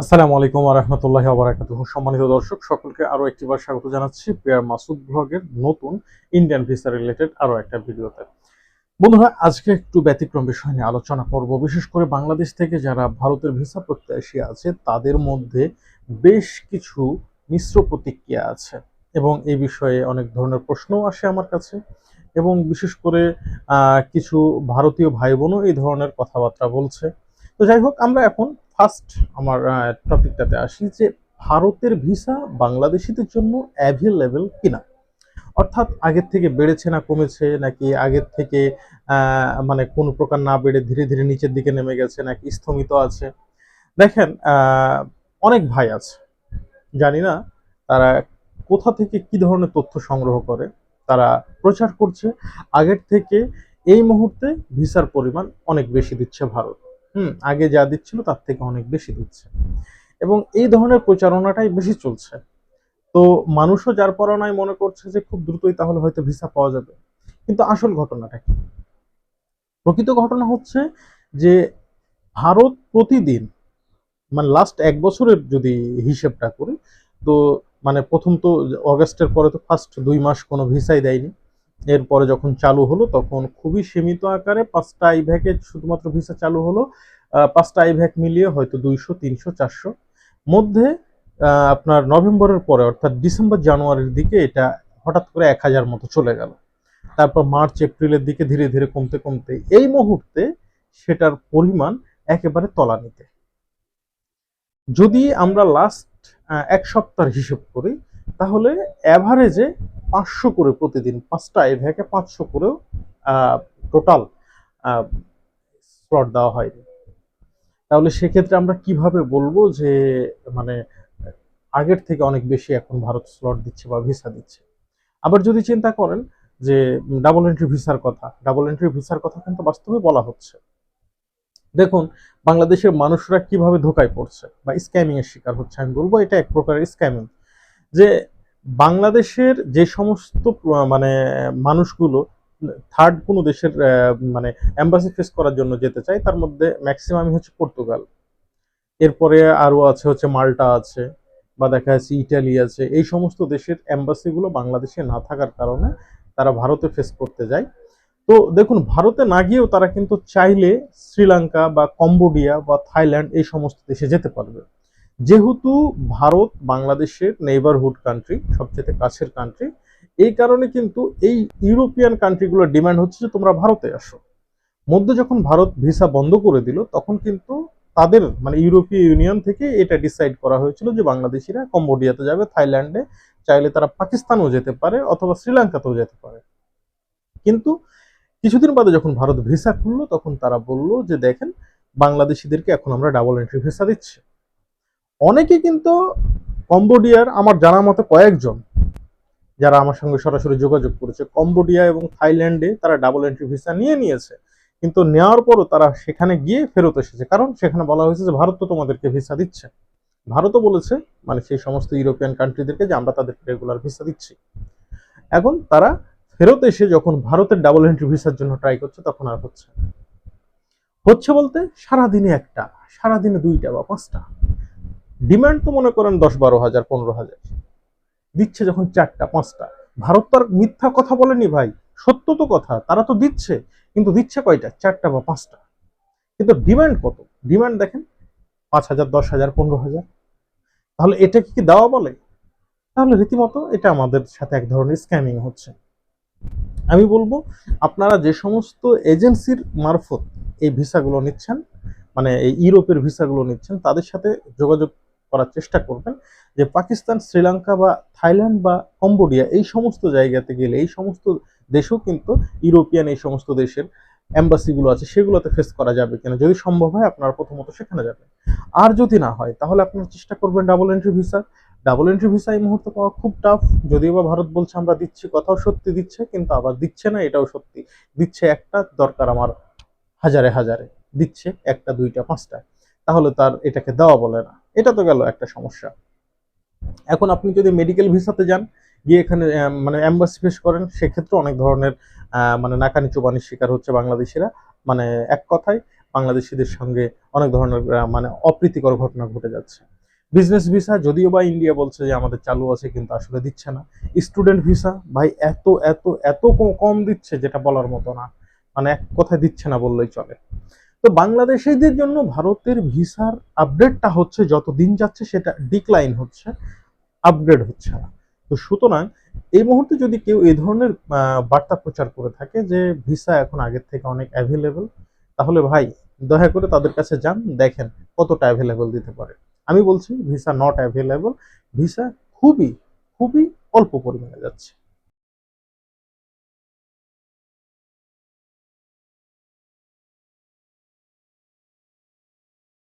আসসালামু আলাইকুম রহমতুল্লাহ আবরাকাত সম্মানিত দর্শক, সকলকে আরও একটিবার স্বাগত জানাচ্ছি পেয়ার মাসুদ ব্লগের নতুন ইন্ডিয়ান ভিসা রিলেটেড আরও একটা ভিডিওতে। বন্ধুরা, আজকে একটু ব্যতিক্রম বিষয় নিয়ে আলোচনা করব। বিশেষ করে বাংলাদেশ থেকে যারা ভারতের ভিসা প্রত্যাশী আছে, তাদের মধ্যে বেশ কিছু মিশ্র প্রতিক্রিয়া আছে এবং এই বিষয়ে অনেক ধরনের প্রশ্নও আসে আমার কাছে এবং বিশেষ করে কিছু ভারতীয় ভাই বোনও এই ধরনের কথাবার্তা বলছে। তো যাই হোক, আমরা এখন ফার্স্ট আমার টপিকটাতে আসি যে ভারতের ভিসা বাংলাদেশিদের জন্য অ্যাভেলেবেল কিনা। অর্থাৎ আগের থেকে বেড়েছে না কমেছে নাকি আগের থেকে মানে কোনো প্রকার না বেড়ে ধীরে ধীরে নিচের দিকে নেমে গেছে নাকি স্থমিত আছে। দেখেন অনেক ভাই আছে, জানি না তারা কোথা থেকে কি ধরনের তথ্য সংগ্রহ করে, তারা প্রচার করছে। আগের থেকে এই মুহূর্তে ভিসার পরিমাণ অনেক বেশি দিচ্ছে ভারত। হুম, আগে যা দিচ্ছিল তার থেকে অনেক বেশি দিচ্ছে। এবং এই ধরনের প্রচারণাটাই বেশি চলছে। তো মানুষও যার পরনায় মনে করছে যে খুব দ্রুতই তাহলে হয়তো ভিসা পাওয়া যাবে। কিন্তু আসল ঘটনাটা কি? প্রকৃত ঘটনা হচ্ছে যে ভারত প্রতিদিন মানে লাস্ট এক বছরের যদি হিসেবটা করি, তো মানে প্রথম তো অগস্টের পরে তো ফার্স্ট দুই মাস কোনো ভিসাই দেয়নি। এরপরে যখন চালু হলো, তখন খুবই সীমিত আকারে পাঁচটা আইভ্যাকে শুধুমাত্র ভিসা চালু হলো। পাঁচটা আইভ্যাক মিলিয়ে হয়তো দুইশো, তিনশো, চারশো। মধ্যে আপনার নভেম্বরের পরে, অর্থাৎ ডিসেম্বর, জানুয়ারির দিকে এটা হঠাৎ করে এক হাজার মতো চলে গেল। তারপর মার্চ, এপ্রিলের দিকে ধীরে ধীরে কমতে কমতে এই মুহূর্তে সেটার পরিমাণ একেবারে তলানিতে। যদি আমরা লাস্ট এক সপ্তাহ হিসেব করি, তাহলে অ্যাভারেজে পাঁচশো করে প্রতিদিন, পাঁচটা আইভ্যাকে পাঁচশো করেও টোটাল স্লট দেওয়া হয়নি। তাহলে সেক্ষেত্রে আমরা কীভাবে বলব যে মানে আগের থেকে অনেক বেশি এখন ভারত স্লট দিচ্ছে বা ভিসা দিচ্ছে? আবার যদি চিন্তা করেন যে ডাবল এন্ট্রি ভিসার কথা ডাবল এন্ট্রি ভিসার কথা কিন্তু বাস্তবে বলা হচ্ছে। দেখুন, বাংলাদেশের মানুষরা কীভাবে ধোকায় পড়ছে বা স্ক্যামিং এর শিকার হচ্ছে, আমি বলব এটা এক প্রকারের স্ক্যামিং যে বাংলাদেশের যে সমস্ত মানে মানুষগুলো থার্ড কোনো দেশের মানে এম্বাসি ফেস করার জন্য যেতে চায়, তার মধ্যে ম্যাক্সিমামই হচ্ছে পর্তুগাল এরপরে আরও আছে হচ্ছে মাল্টা আছে, বা দেখা যাচ্ছে ইটালি আছে। এই সমস্ত দেশের এম্বাসিগুলো বাংলাদেশে না থাকার কারণে তারা ভারতে ফেস করতে যায়। তো দেখুন, ভারতে না গিয়েও তারা কিন্তু চাইলে শ্রীলঙ্কা বা কম্বোডিয়া বা থাইল্যান্ড এই সমস্ত দেশে যেতে পারবে। যেহেতু ভারত বাংলাদেশের নেইবারহুড কান্ট্রি সবচেয়ে কাছের কান্ট্রি এই কারণে কিন্তু এই ইউরোপিয়ান কান্ট্রিগুলোর ডিমান্ড হচ্ছে যে তোমরা ভারতে আসো। মধ্যে যখন ভারত ভিসা বন্ধ করে দিল, তখন কিন্তু তাদের মানে ইউরোপীয় ইউনিয়ন থেকে এটা ডিসাইড করা হয়েছিল যে বাংলাদেশিরা কম্বোডিয়াতে যাবে, থাইল্যান্ডে চাইলে তারা পাকিস্তানও যেতে পারে অথবা শ্রীলঙ্কাতেও যেতে পারে। কিন্তু কিছুদিন বাদে যখন ভারত ভিসা খুললো, তখন তারা বলল যে দেখেন, বাংলাদেশিদেরকে এখন আমরা ডাবল এন্ট্রি ভিসা দিচ্ছি। অনেকে কিন্তু কম্বোডিয়ার আমার জানা মতে কয়েকজন যারা আমার সঙ্গে সরাসরি যোগাযোগ করেছে। কম্বোডিয়া এবং থাইল্যান্ডে তারা ডাবল এন্ট্রি ভিসা নিয়ে নিয়েছে। কিন্তু নেওয়ার পরও তারা সেখানে গিয়ে ফেরত এসেছে। কারণ সেখানে বলা হয়েছে যে ভারত তো তোমাদেরকে ভিসা দিচ্ছে। ভারতও বলেছে মানে সেই সমস্ত ইউরোপিয়ান কান্ট্রিদেরকে যে আমরা তাদেরকে রেগুলার ভিসা দিচ্ছি। এখন তারা ফেরত এসে যখন ভারতের ডাবল এন্ট্রি ভিসার জন্য ট্রাই করছে, তখন আর হচ্ছে হচ্ছে বলতে সারাদিনে একটা, সারাদিনে দুইটা বা পাঁচটা। ডিমান্ড তো মনে করেন দশ বারো হাজার, পনেরো হাজার। দিচ্ছে যখন চারটা, পাঁচটা। ভারত তো আর মিথ্যা কথা বলেনি ভাই। সত্য তো কথা, তারা তো দিচ্ছে। কিন্তু দিচ্ছে কয়টা? চারটা বা পাঁচটা। কিন্তু ডিমান্ড কত? ডিমান্ড দেখেন, পাঁচ হাজার, দশ হাজার, পনেরো হাজার। তাহলে এটা কি দেওয়া বলে? তাহলে রীতিমতো এটা আমাদের সাথে এক ধরনের স্ক্যামিং হচ্ছে। আমি বলব, আপনারা যে সমস্ত এজেন্সির মারফত এই ভিসাগুলো নিচ্ছেন মানে এই ইউরোপের ভিসাগুলো নিচ্ছেন, তাদের সাথে যোগাযোগ করার চেষ্টা করবেন যে পাকিস্তান, শ্রীলঙ্কা বা থাইল্যান্ড বা কম্বোডিয়া এই সমস্ত জায়গাতে গেলে, এই সমস্ত দেশেও কিন্তু ইউরোপিয়ান এই সমস্ত দেশের এম্বাসিগুলো আছে, সেগুলোতে ফেস করা যাবে কিনা। যদি সম্ভব হয়, আপনারা প্রথমত সেখানে যাবেন। আর যদি না হয়, তাহলে আপনারা চেষ্টা করবেন double entry visa double entry visa এই মুহূর্তে পাওয়া খুব টাফ যদিও বা ভারত বলছে, আমরা দিচ্ছি, কথাও সত্যি দিচ্ছে, কিন্তু আবার দিচ্ছে না, এটাও সত্যি। দিচ্ছে একটা, দরকার আমার হাজারে হাজারে। দিচ্ছে একটা, দুইটা, পাঁচটা। তাহলে তার এটাকে দেওয়া বলে না। এটা তো গেল একটা সমস্যা। এখন আপনি যদি মেডিকেল ভিসাতে যান, গিয়ে এখানে মানে অ্যাম্বাসি ফেস করেন, সেক্ষেত্রে অনেক ধরনের মানে নাকানি চোবানির শিকার হচ্ছে বাংলাদেশিরা। মানে এক কথায়, বাংলাদেশিদের সঙ্গে অনেক ধরনের মানে অপ্রীতিকর ঘটনা ঘটে যাচ্ছে। বিজনেস ভিসা যদিও বা ইন্ডিয়া বলছে যে আমাদের চালু আছে, কিন্তু আসলে দিচ্ছে না। স্টুডেন্ট ভিসা ভাই, এত এত এত কম দিচ্ছে যেটা বলার মতো না। মানে এক কথায় দিচ্ছে না বললেই চলে। তো বাংলাদেশিদের জন্য ভারতের ভিসার আপডেটটা হচ্ছে যত দিন যাচ্ছে সেটা ডিক্লাইন হচ্ছে আপগ্রেড হচ্ছে না। তো সুতরাং এই মুহূর্তে যদি কেউ এই ধরনের বার্তা প্রচার করে থাকে যে ভিসা এখন আগের থেকে অনেক অ্যাভেলেবল তাহলে ভাই দয়া করে তাদের কাছে যান, দেখেন কতটা অ্যাভেলেবল দিতে পারে। আমি বলছি, ভিসা নট অ্যাভেলেবল ভিসা খুবই খুবই অল্প পরিমাণে যাচ্ছে।